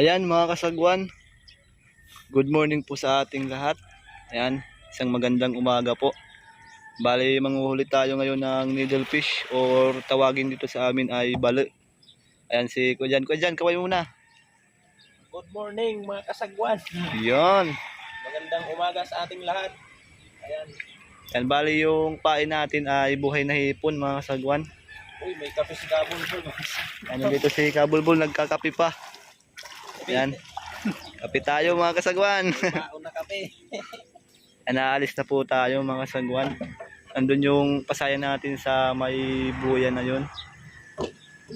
Ayan mga kasagwan. Good morning po sa ating lahat. Ayan, isang magandang umaga po. Bali, manguhuli tayo ngayon ng needlefish or tawagin dito sa amin ay balo. Ayan si Kujan. Kujan, kaway muna. Good morning mga kasagwan. Yan. Magandang umaga sa ating lahat. Ayan. Yan, bali yung pain natin ay buhay na hipon mga kasagwan. Uy, may kape si po. Ano dito si Kabulbul, nagkakapi pa. Yan. Kapi tayo mga kasagwan. Mauna kape. Anaalis na po tayo mga kasagwan. Andun yung pasaya natin sa may buyan na yun.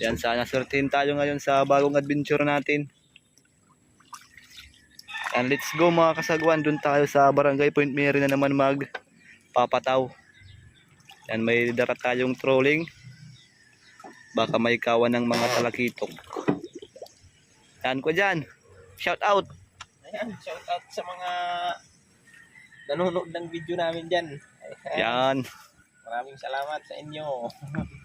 Yan, sana sortin tayo ngayon sa bagong adventure natin. And let's go mga kasagwan. Doon tayo sa Barangay Point Mary na naman magpapataw. Yan, may dara tayong trolling. Baka may kawan ng mga talakitok. Yan ko dyan. Shout out. Ayan, shout out sa mga nanonood ng video namin dyan. Ayan. Yan. Maraming salamat sa inyo.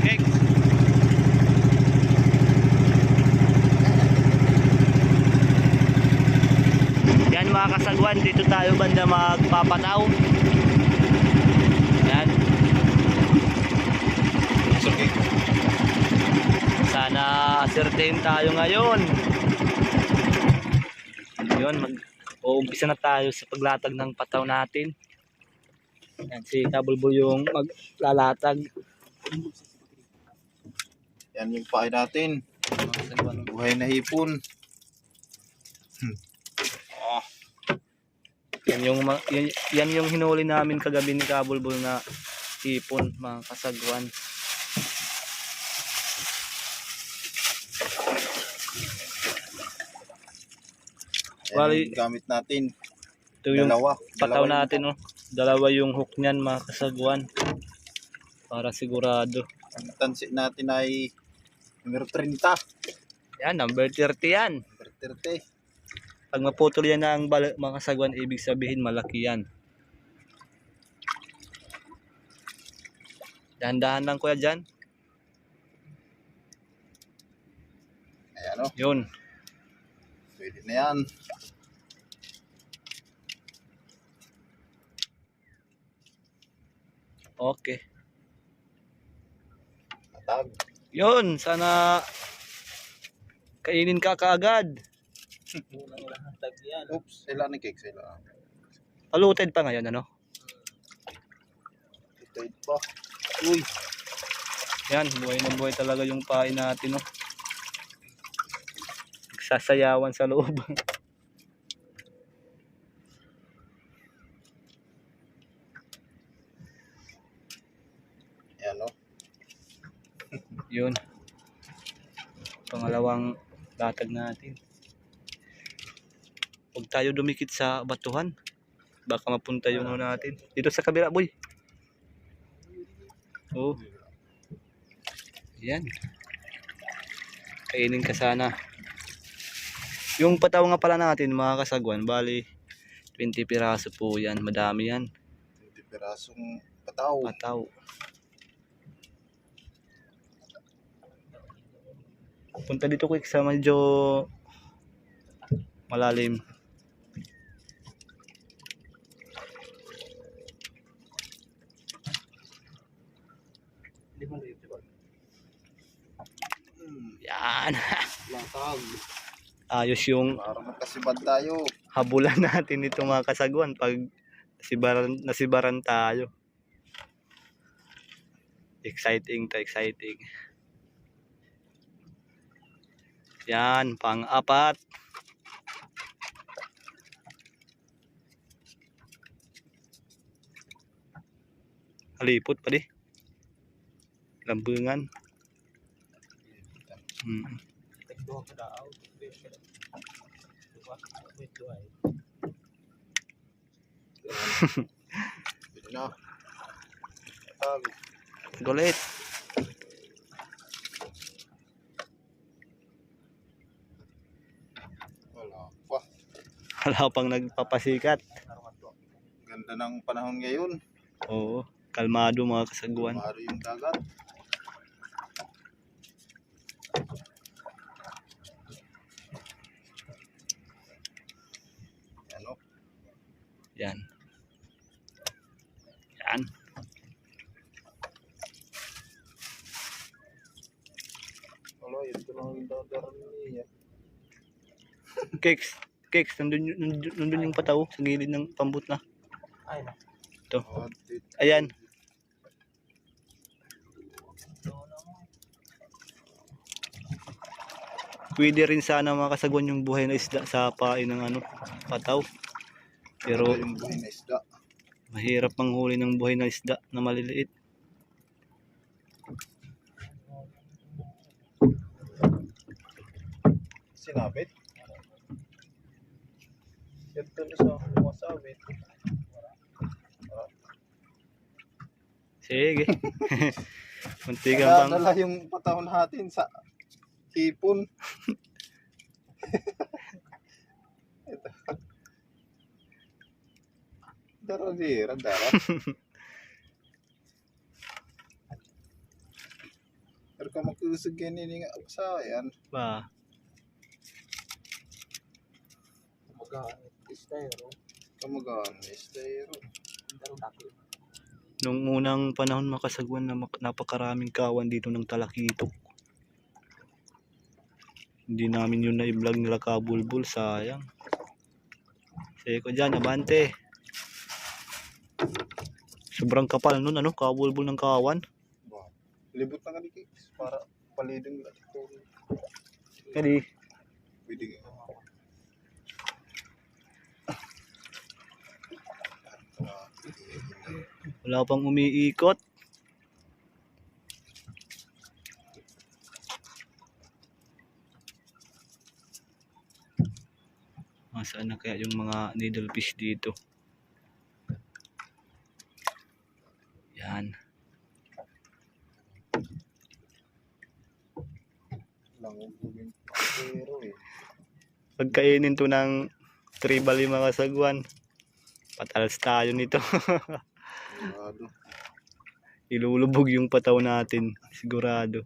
Okay. Yan kasagwan, dito tayo banda magpapataw. Yan. Sana certain tayo ngayon. Yun, mag uumpisa na tayo sa paglatag ng pataw natin. Yan, si Kabulbo yung maglalatag. Yan yung pain natin. Buhay na hipon. Yan yung yan, yan yung hinuli namin kagabi ni Kabulbul na ipon, mga kasagwan. Bali- gamit natin. Ito yung Dalawa. pataw Dalawa natin, oh. Dalawa yung hook niyan, mga kasagwan. Para sigurado. Ang tansi natin ay numero 30. Yan, number 30 yan. Numero 30. Pag maputol yan ng mga kasagwan, ibig sabihin malaki yan. Dahan-dahan lang kuya dyan. Ayan o. Yun. Pwede na yan. Okay. Atag. Yun, sana kainin ka kaagad. Yan. Oops. Sila ni cake sila. Paluted pa ngayon, ano? Ito ito pa. Uy. Yan, buhay na buhay talaga yung pain natin, no? Nagsasayawan sa loob. Ayan o. Yun. Pangalawang latag natin. Huwag tayo dumikit sa batuhan. Baka mapunta yung ano natin. Dito sa kabila, boy. Oh. Yan. Kainin ka sana. Yung pataw nga pala natin, mga kasagwan, bali 20 piraso po yan. Madami yan. 20 pirasong pataw. Pataw. Punta dito quick sa medyo malalim. Di ba liit, di ba? Hmm. Yan. Latag. Ayos yung Para magkasibad tayo. habulan natin nito mga kasagwan pag nasibaran, nasibaran tayo. Exciting to exciting. Yan, pang-apat. Halipot pa di. Lambungan. Hmm. Duha ka daaw, duha ka daaw. Duha ka daaw, duha na. Gulit. Wala pa. Wala pang nagpapasikat. Ganda ng panahon ngayon. Oo. Kalmado mga kasaguan. Kalmado yung dagat. Yan. Yan. Ito niya. Cakes. Cakes. Nandun, nandun, nandun yung pataw sa gilid ng pambut na. Tit- Ayan. Pwede rin sana mga kasagwan yung buhay na isda sa pain ng ano, pataw. Pero yung buhay na isda. mahirap manghuli ng buhay na isda na maliliit. Sinabit. Ito sa masabit. Sige. Muntikan pang Dala yung patahon natin sa hipon. Dara dira, dara. Pero kung makusog yan ini nga sa yan. ba. Magamit. Istero. Kamagaan, estero. Pero dako. Nung unang panahon makasagwan na mak- napakaraming kawan dito ng talakitok. Hindi namin yun na-vlog nila kabulbul, sayang. Sige ko dyan, abante. Sobrang kapal nun, ano, kabulbul ng kawan. Libot na ka ni Kicks para palidong na ito. Kadi, Pwede nga. wala pang umiikot. Masaan na kaya yung mga needlefish dito? Yan. Langugugin pero eh. Pagkainin to ng tribal yung mga sagwan. Patalas tayo nito. Ilulubog yung pataw natin. Sigurado.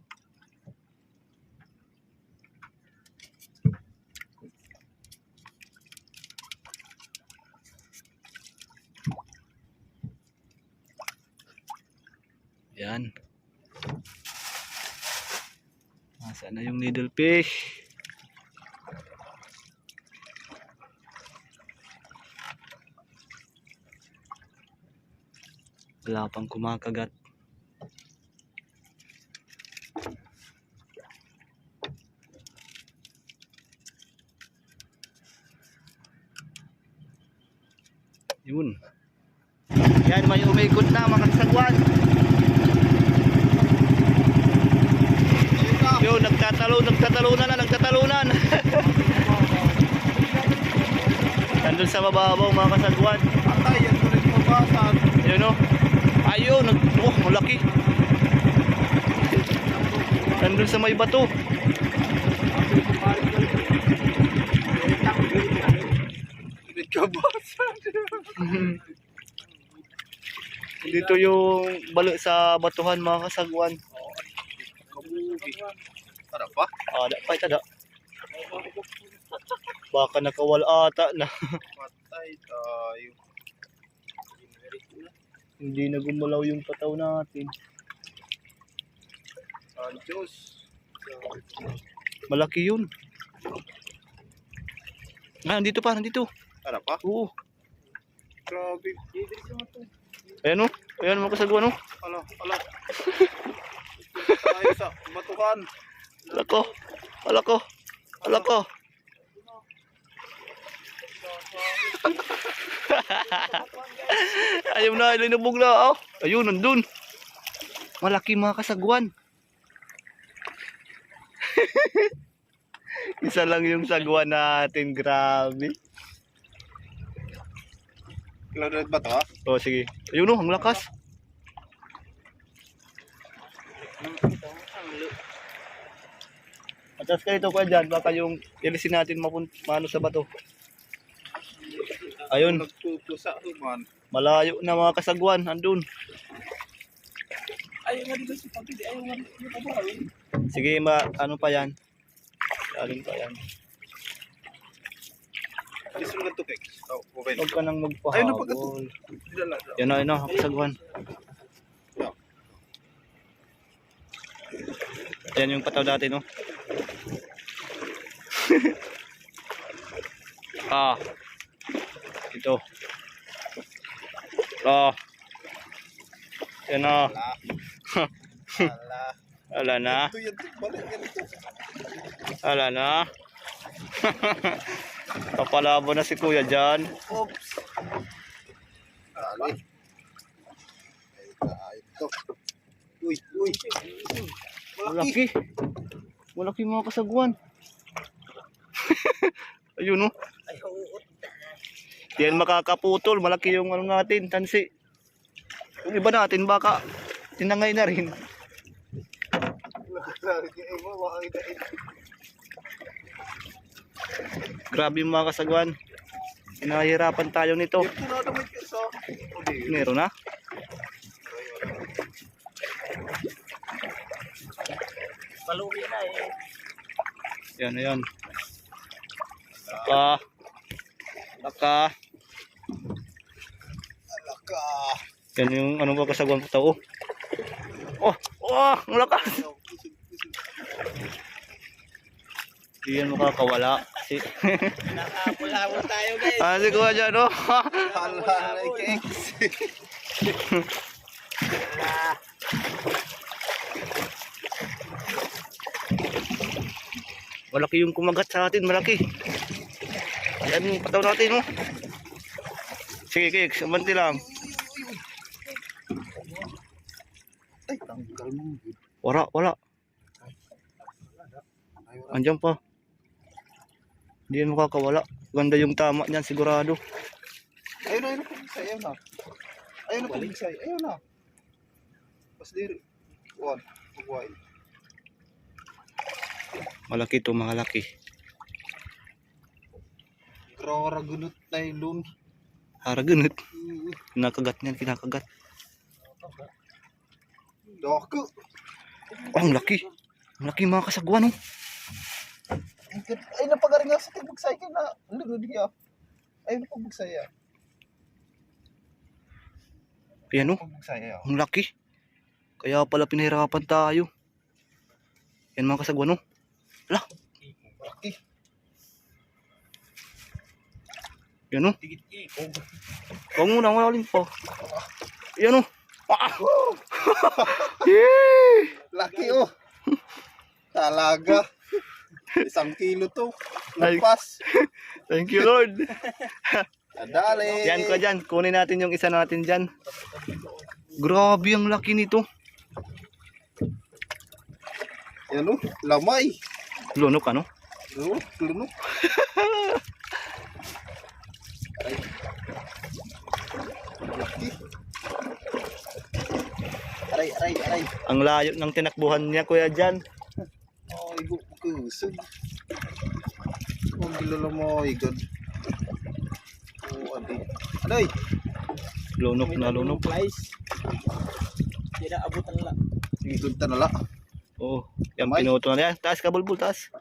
Yan. Nasaan na yung needlefish? Wala pang kumakagat. Yun. Yan, may umikot na mga kasagwan. Yun, nagtatalo, nagtatalunan na, nagtatalunan. Nandun sa mababaw mga kasagwan. Atay, yan ko rin mabasag. Ayun o. Ayun, nag oh, malaki. Nandun sa may bato. Dito yung balo sa batuhan mga kasagwan. Tara pa. Ah, da pa ita da. Baka nakawala ata na. Patay tayo. Hindi na gumalaw yung pataw natin. Adios. Malaki yun. Ah, nandito pa, nandito. Tara pa. Oo. Grabe. Ayan o. Ayan mga kasagwan o. Ala, ala. Tayo sa batukan. Ala ko. Ala ko. Ala ko. Ayaw na, linubog na. Oh. Ayun, nandun. Malaki mga kasagwan. Isa lang yung sagwan natin. Grabe. Loaded ba to ha? O, sige. Ayun o, ang lakas. Atas ka dito kuya dyan, baka yung ilisin natin mapun mano sa bato. Ayun, Nagpupusa man. malayo na mga kasagwan. Andun. Ayaw nga dito si Pagdi. Ayaw nga dito? Sige, ma, ano pa yan? Galing pa yan. Gusto mo kay. Oh, oven. Huwag ka nang Ayun na, pagkat- magpahabol. Dala. Yan na, yan na, kasagwan. Yan yung pataw dati, no? ah. Ito. Ah. Yan na. Ala. Ala na. Ito yan. Balik yan ito. Ala na. Papalabo na si kuya dyan. Oops. Ali. Ay, ito. Uy, uy. Malaki. Malaki. Mga kasagwan. Ayun no. Ay, oo. Di yan makakaputol. Malaki yung ano natin, tansi. Yung iba natin baka tinangay na rin. Grabe yung mga kasagwan. Pinahirapan tayo nito. Ito na. Odi. Meron na. Eh. Yan, yan. Naka. Naka. Alaka. Yan yung ano ba kasagwan ko tao. Oh, oh, ang lakas. Di yan makakawala. Si, Nakapulawon tayo guys. ah, si Kuya dyan, oh. Hala na ikeks. Malaki yung kumagat sa atin, malaki. Yan yung pataw natin, oh. Sige, Kik, samanti lang. Ay, tanggal mo. Wala, wala. Andiyan pa. Hindi yan makakawala. Ganda yung tama niyan, sigurado. Ayun na, ayun na pagbisay. Ayun na. Ayun na pagbisay. Ayun na. Pas diri. One. Pagwain. Malaki to, malaki. Grawara gunot na ilun. Haraganit. Kinakagat niyan, kinakagat. Dako. Oh, ang laki. Ang laki mga kasagwan, oh. Ay, napagaring nga sa tibagsay ka na. Lugod niya. Ay, napagbagay ah. Ayan, oh. Napagbagay ah. Ang laki. Kaya pala pinahirapan tayo. Yan mga kasagwan, oh. Laki. Yan, oh. Tigit eh. Huwag muna, wala ulit pa. Yan, oh. Ah! Laki oh. Talaga. Isang kilo to. Ay. Lampas. Thank you, Lord. Adali. Yan ka dyan. Kunin natin yung isa natin dyan. Grabe ang laki nito. Yan oh. Lamay. Lunok ano? Oh, lunok. Laki. Aray, aray, aray. Ang layo ng tinakbuhan niya kuya dyan. Ang gilala mo, ay god. Oh, adi. Aday. Lunok na lunok. Hindi na abot ang la. Igod ta nala. Oh, yan Kamay. pinuto na yan. Taas ka bulbul, taas.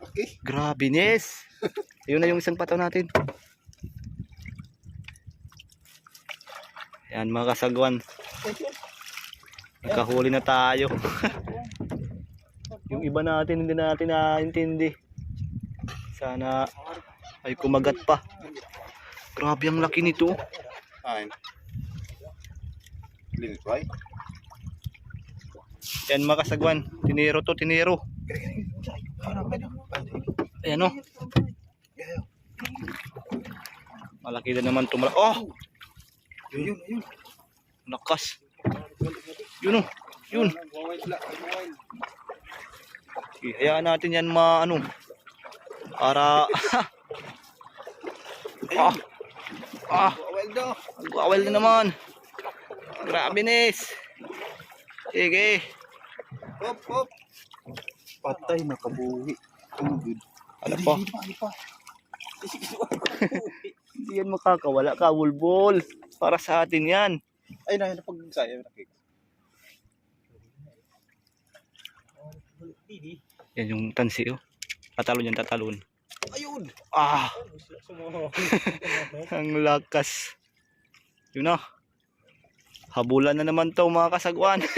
Okay. Grabe, Nes. Yun na yung isang pataw natin. Yan mga kasagwan. Nakahuli na tayo. yung iba natin hindi natin naintindi. Sana ay kumagat pa. Grabe ang laki nito. Fine. Lilit ba? Yan mga kasagwan. Tiniro to, tiniro. Ayan o. Malaki na naman ito. Oh! Yun, yun, yun. Lakas. Yun o. Yun. Hayaan natin yan ma ano. Para ah. Ah, agwawal na naman. Grabe Nes. Sige. Hop, hop. Patay, nakabuhi. Ang good. Ano pa? Ano pa? Hindi yan makakawala ka, bulbol. Para sa atin yan. Ayun na, ayun na pag say. Ayun na, Kix. Didi. Yan yung tansi oh. Tatalon yan, tatalon. Ayun! Ah, ang lakas. Yun na. Habulan na naman to mga kasagwan.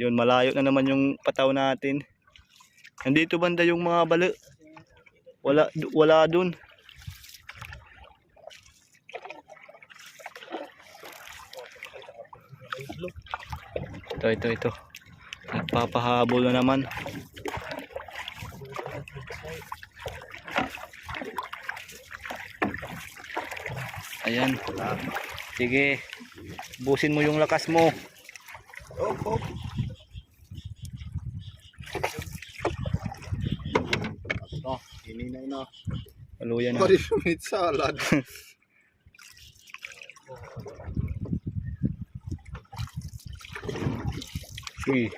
Yun, malayo na naman yung pataw natin. Nandito banda yung mga balo. Wala, wala dun. Ito, ito, ito. Nagpapahabol na naman. Ayan. Sige. Busin mo yung lakas mo. Oh, oh. Ito, hinina na. Paluyan na. Pari meat salad. Sige.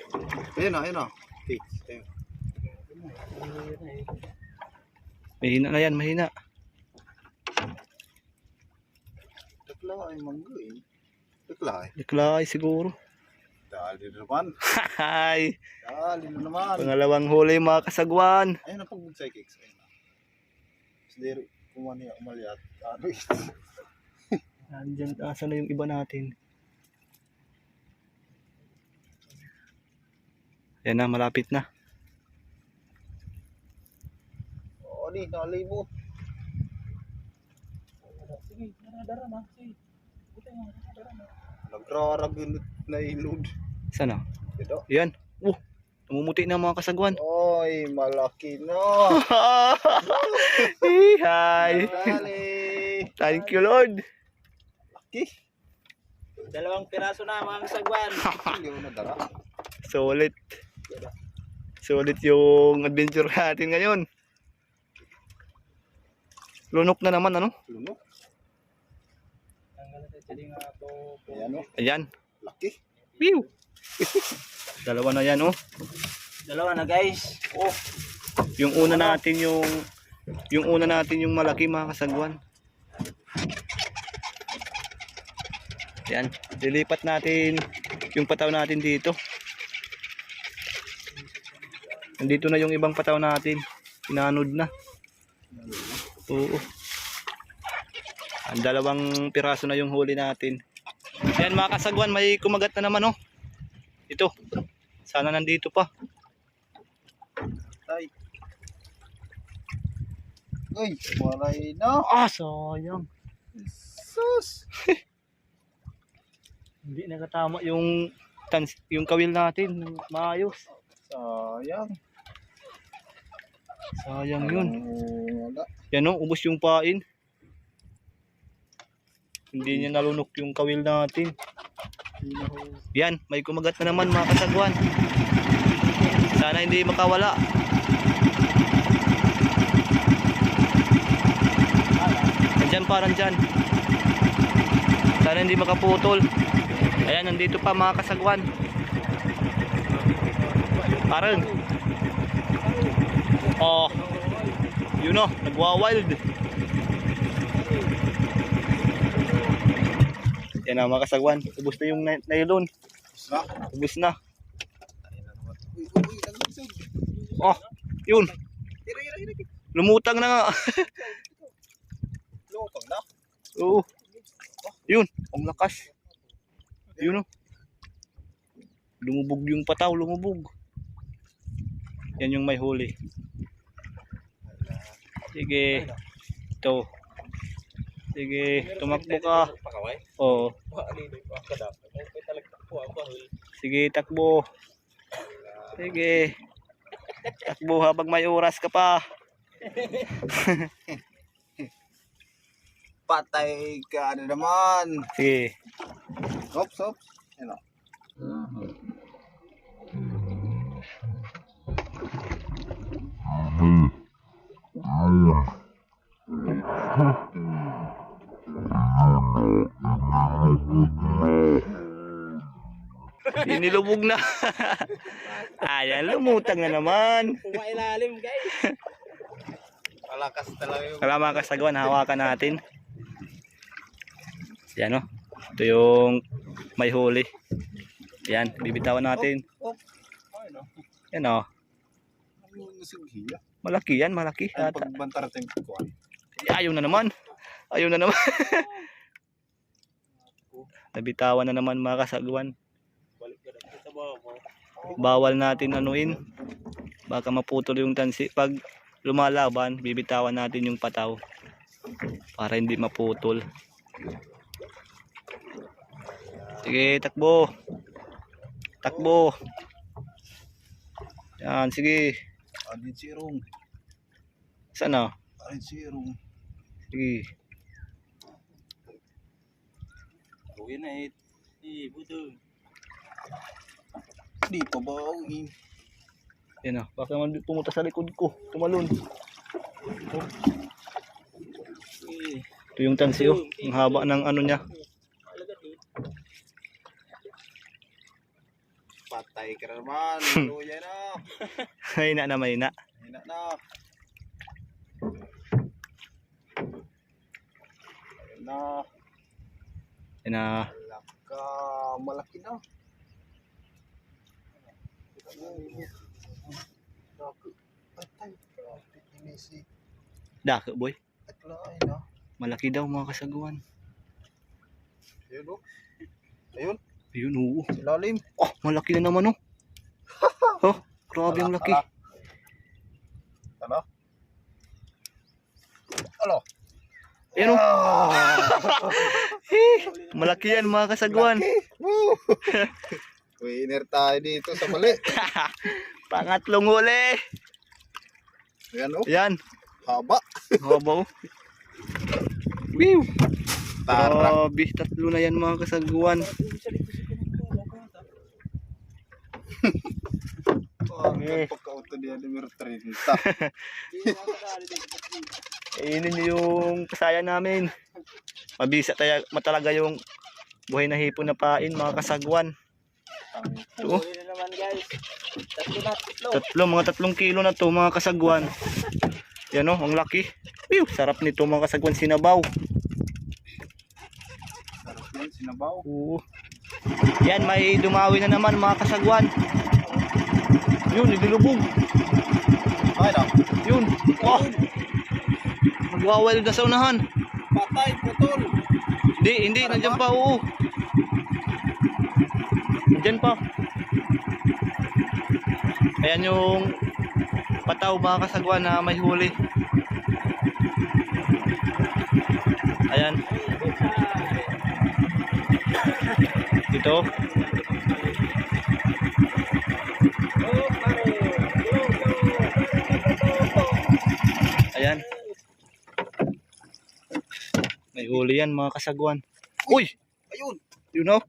Ayun na, ayun. Ayun. Mahina na yan, mahina. Tekla ay manggo eh. Tekla ay. Iklay siguro. Dali na naman. Hi! Dali na naman. Pangalawang huli mga kasagwan. Ayun na pag say Kix. Ayun na. Slir, kumani umaliat. Ano is? Nandyan, asa na yung iba natin? Yan na, malapit na. Oh, di, nalimot. Sige, dara na. Sige. Buti nga, dara na. Nagraragunot na ilod. Sana? Ito. Yan. Uh, namumuti na mga kasagwan. Oy, malaki na. Hi! Thank you Lord. Laki. Dalawang piraso na mga kasagwan. Hindi mo nadara. Solid. Solid yung adventure natin ngayon. Lunok na naman ano? Lunok. Ayan o. Ayan. Laki. Pew! Dalawa na yan oh. Dalawa na guys. Oh, Yung una natin yung yung una natin yung malaki mga kasagwan. Yan. Lilipat natin yung pataw natin dito. Nandito na yung ibang pataw natin. Inanod na. Oo. Ang dalawang piraso na yung huli natin. Yan mga kasagwan, may kumagat na naman oh. Ito. Sana nandito pa. Tay. Uy, maray na. Ah, sayang. Sus. Hindi nakatama yung tans yung kawil natin maayos. Sayang. Sayang yun. Wala. Yan o, ubos yung pain. Hindi niya nalunok yung kawil natin. Yan, may kumagat na naman mga kasagwan. Sana hindi makawala. Nandyan pa, nandyan. Sana hindi makaputol. Ayan, nandito pa mga kasagwan. Parang. Oh. Yun o, nagwa-wild. Yan na mga kasagwan. Ubus na yung nylon. Sa? Ubus na. Oh, yun. Lumutang na nga. Lutang na. Oo. Yun, ang lakas. Yun o. Lumubog yung pataw, lumubog. Yan yung may huli. Sige. Ito. Sige, tumakbo ka. Oo. Po ako. Sige, takbo. Sige. Takbo habang may oras ka pa. Patay ka na naman. Sige. Ops, ops. Yan o. Inilubog na. Ayan, lumutang na naman. Pumailalim guys. Malakas talaga yung... Wala mga kasagwan, hawakan natin. Yan o. Ito yung may huli. Yan, bibitawan natin. Ay, no. Yan o. Ano yung nasighiya? Malaki yan, malaki. Ata. pagbantar natin kukuhan. Ayaw na naman. Ayaw na naman. Nabitawan na naman mga kasagwan. Balik ka na sa bawah mo. Bawal natin anuin. Baka maputol yung tansi. Pag lumalaban, bibitawan natin yung pataw. Para hindi maputol. Sige, takbo. Takbo. Yan, sige. Alin si Rong. Sana? Alin si Rong. Sige. Uwi na eh. Eh, buto. Di pa ba eh. Yan o. Baka naman pumunta sa likod ko. Tumalon. Eh, Ito yung tansi oh. Ang haba ng ano niya. Patay ka na naman. Luya na. Mahina na mahina. Hina na. Na. Yan na. Laka. Malaki na. Dako boy. Malaki daw mga kasaguan. Ayun o. Ayun. Ayun oo. Ilalim. Oh, malaki na naman oh. oh, grabe ang laki. Ano? Ano? Ayun oh. Malaki yan mga kasaguan. Woo! Winner tayo dito sa mali. Pangatlong huli. Ayan o. Yan. Haba. Haba oh. Tara. Grabe, tatlo na yan mga kasaguan. Oh, Eh. Pagka-auto niya numero 30. Kainin niyo yung kasaya namin. Mabisa tayo, matalaga yung buhay na hipon na pain mga kasaguan. Ito oh. Tatlo mga tatlong kilo na to mga kasagwan. Yan o, ang laki. Whew, sarap nito mga kasagwan sinabaw. Sarap yan, sinabaw. Oo. Yan, may dumawi na naman mga kasagwan. Yun, nilulubog. Ay na. Yun. Oh, magwawal na sa unahan. Patay, putol. Hindi, hindi, nandiyan pa, oo. Nandiyan pa. Ayan yung pataw mga kasagwan na may huli. Ayan. Dito. Ayan. May huli yan mga kasagwan. Uy! Ayun. Yun o.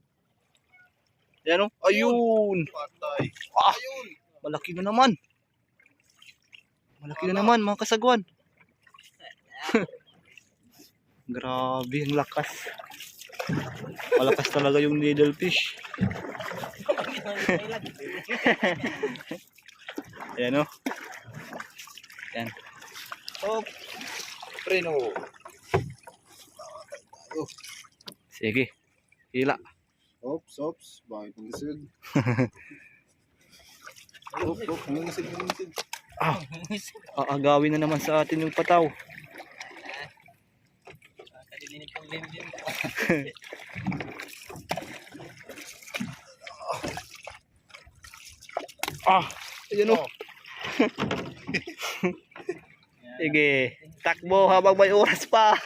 Ayan o. Ayun. Patay. Ah, Ayun. malaki na naman. Malaki na naman mga kasagwan. Grabe, ang lakas. Malakas talaga yung needle fish. Ayan o. Ayan. Oh. Preno. Sige. Hila. Ops, ops. Bakit ang lisod? Ops, ops. Ang lisod, ang lisod. Ah, aagawin na naman sa atin yung pataw. Ah, ayan o. Oh. Sige, takbo habang may oras pa.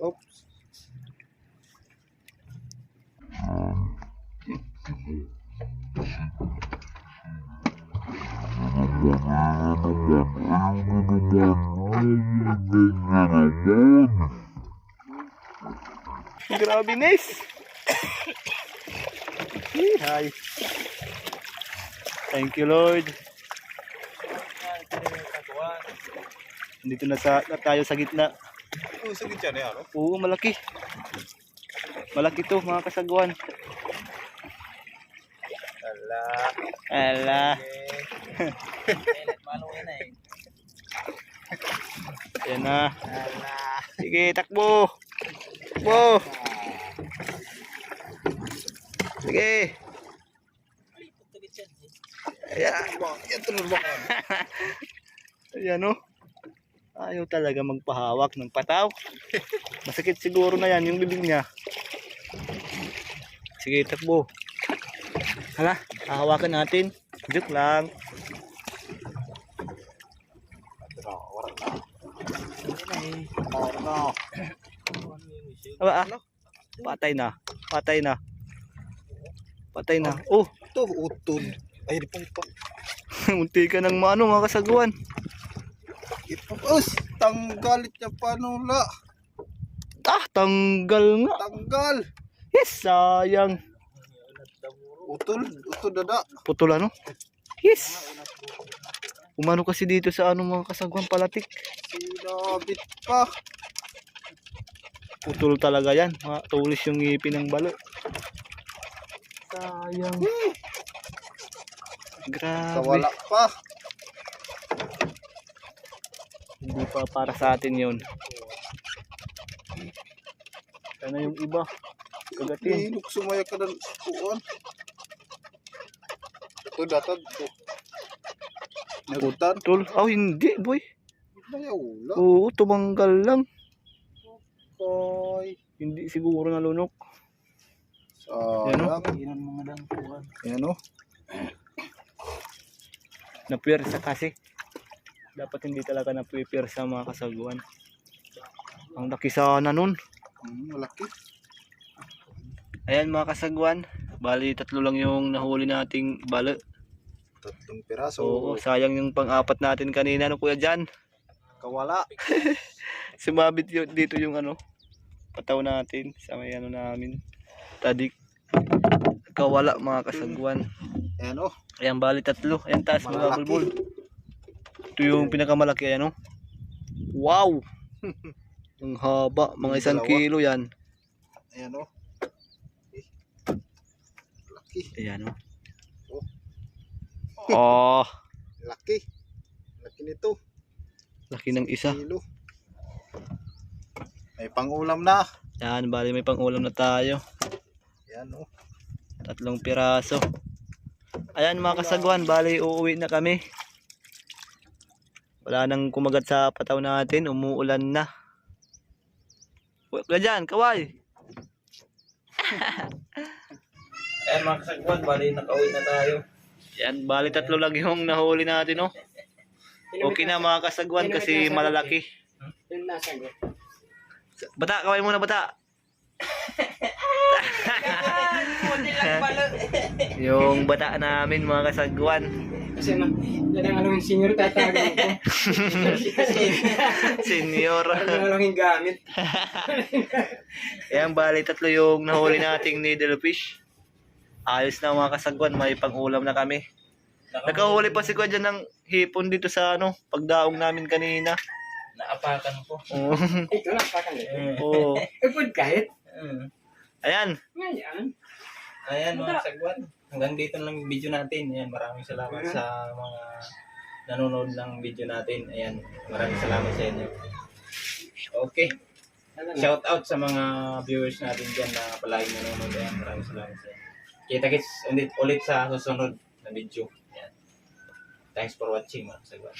Ops. Grabe, Nes. Hi. Thank you, Lord. Dito na, sa, na tayo sa gitna. Oh, sige dyan eh, ano? Oo, malaki. Malaki to, mga kasagwan. Ala. Ala. Na. Yan na. Sige, takbo. Takbo. Sige. Ayan. Yan tulog ba? Ayan o. Ayaw talaga magpahawak ng pataw. Masakit siguro na yan yung bibig niya. Sige, takbo. Hala, hahawakan natin. Joke lang. Aba, ah. Patay na. Patay na. Patay na. Oh, Ito, utol. Ay, di pa munti ka ng mano mga kasaguan. Ipapos. Tanggalit niya panula. Ah, tanggal nga. Tanggal. Yes, sayang. Utol. Utol dada. Putol ano? Yes. Umano kasi dito sa ano mga kasaguan palatik. Sinabit pa. Putol talaga yan. Mga tulis yung ngipin ng balo. Sayang. Grabe. Kawala pa. Hindi pa para sa atin yun. Sana yung iba. Kagatin. Hinok sumaya ka ng kuwan. Ito datad. Ito. Nagutan. Putol. Oh, hindi boy. Oo, tumanggal lang. Koy. Hindi siguro nalunok. Mga dang kuwan. Yan o. Napwersa kasi. Dapat hindi talaga napwersa mga kasaguan. Ang laki sana nun. Hmm, malaki. Ayan mga kasaguan. Bali, tatlo lang yung nahuli nating balo. Tatlong piraso. Oo, sayang yung pang-apat natin kanina. Ano kuya dyan? Kawala. Sumabit yun, dito yung ano, pataw natin sa may ano namin. Tadik. Kawala mga kasaguan. Yan o. Ayan, bali tatlo. Ayan, taas mga bulbul. Ito yung pinakamalaki, ayan o. Wow! Ang haba, mga isang Dalawa. kilo yan. Ayan o. Eh. Laki. Ayan o. Oh. Oh, Laki. Laki nito. laki ng isa. Kilo. May pangulam na. Yan, bali may pang-ulam na tayo. Yan o. Tatlong piraso. Ayan mga kasaguan, bali uuwi na kami. Wala nang kumagat sa pataw natin, umuulan na. Wala dyan, kaway. Ayan mga kasagwan, bali nakauwi na tayo. Yan, bali tatlo lang yung nahuli natin, oh. Okay na mga kasagwan kasi malalaki. Yung nasa go. Bata, kaway muna bata. Yung bata namin mga kasagwan. Kasi ma, yan ang anong senior tatawagin ko. Senior. Ano yung gamit. Ayan, bali tatlo yung nahuli nating needlefish. Ayos na mga kasagwan, may pang-ulam na kami. Nakahuli pa si Kuya dyan ng hipon dito sa ano, pagdaong namin kanina. Naapakan ko. Oo. Ito lang, pakan ito. Oo. Eh, food kahit. Mm. Ayan, Ngayon. Ayan mga kasagwan. Hanggang dito lang yung video natin. Ayan, maraming salamat sa mga nanonood ng video natin. Ayan, maraming salamat sa inyo. Okay. Shout out sa mga viewers natin dyan na palagi nanonood. Ayan, maraming salamat sa inyo. Kita-kits ulit, ulit sa susunod na video. Ayan. Thanks for watching mga kasagwan.